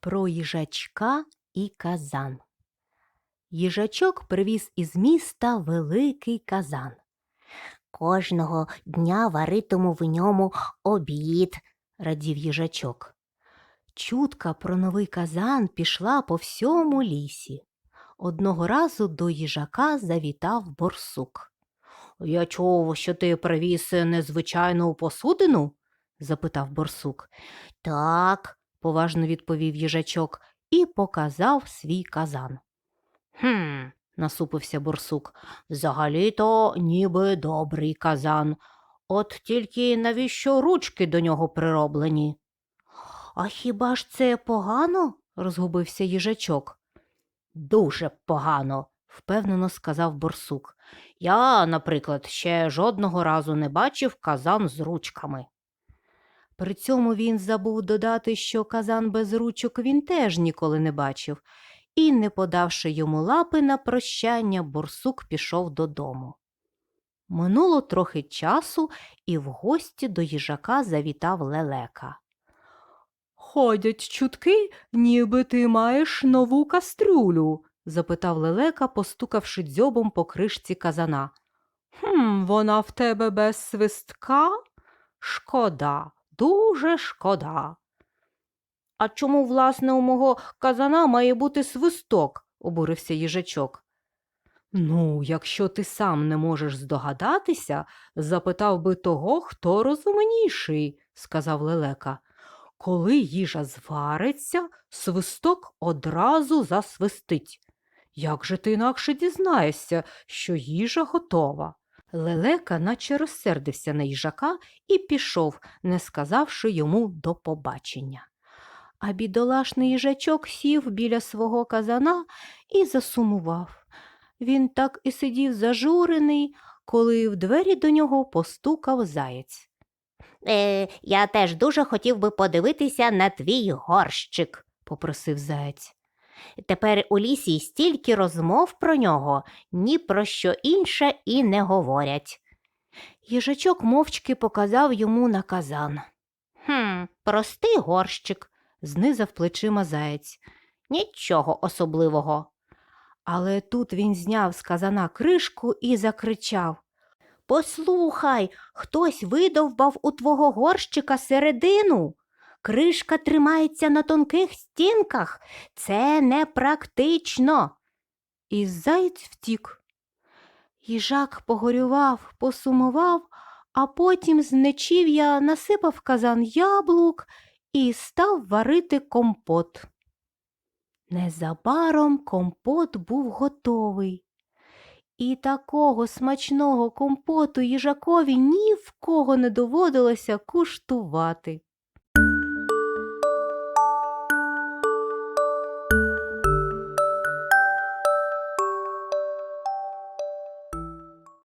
про їжачка і казан. Їжачок привіз із міста великий казан. Кожного дня варитиму в ньому обід. радів їжачок. Чутка про новий казан пішла по всьому лісі. Одного разу до їжака завітав борсук. Я чув, що ти привіз незвичайну посудину? запитав борсук. Так, поважно відповів їжачок і показав свій казан. хм, насупився борсук. Взагалі-то ніби добрий казан. От тільки навіщо ручки до нього прироблені? а хіба ж це погано? розгубився їжачок. Дуже погано, впевнено сказав борсук. Я, наприклад, ще жодного разу не бачив казан з ручками. При цьому він забув додати, що казан без ручок він теж ніколи не бачив, і, не подавши йому лапи на прощання, борсук пішов додому. Минуло трохи часу, і в гості до їжака завітав лелека. Ходять чутки, ніби ти маєш нову кастрюлю, запитав лелека, постукавши дзьобом по кришці казана. Хм, вона в тебе без свистка? Шкода, дуже шкода. А чому, власне, у мого казана має бути свисток? обурився їжачок. Ну, якщо ти сам не можеш здогадатися, запитав би того, хто розумніший, сказав лелека. Коли їжа звариться, свисток одразу засвистить. Як же ти інакше дізнаєшся, що їжа готова? Лелека наче розсердився на їжака і пішов, не сказавши йому до побачення. А бідолашний їжачок сів біля свого казана і засумував. Він так і сидів зажурений, коли в двері до нього постукав заєць. Е, я теж дуже хотів би подивитися на твій горщик. попросив заєць. Тепер у лісі стільки розмов про нього, ні про що інше і не говорять. Їжачок мовчки показав йому на казан. Хм, простий горщик, Знизав плечима заєць. нічого особливого. Але тут він зняв з казана кришку і закричав. Послухай, хтось видовбав у твого горщика середину. Кришка тримається на тонких стінках. Це непрактично. І заєць втік. Їжак погорював, посумував, а потім з нечів'я насипав казан яблук і став варити компот. Незабаром компот був готовий. І такого смачного компоту їжакові ні в кого не доводилося куштувати.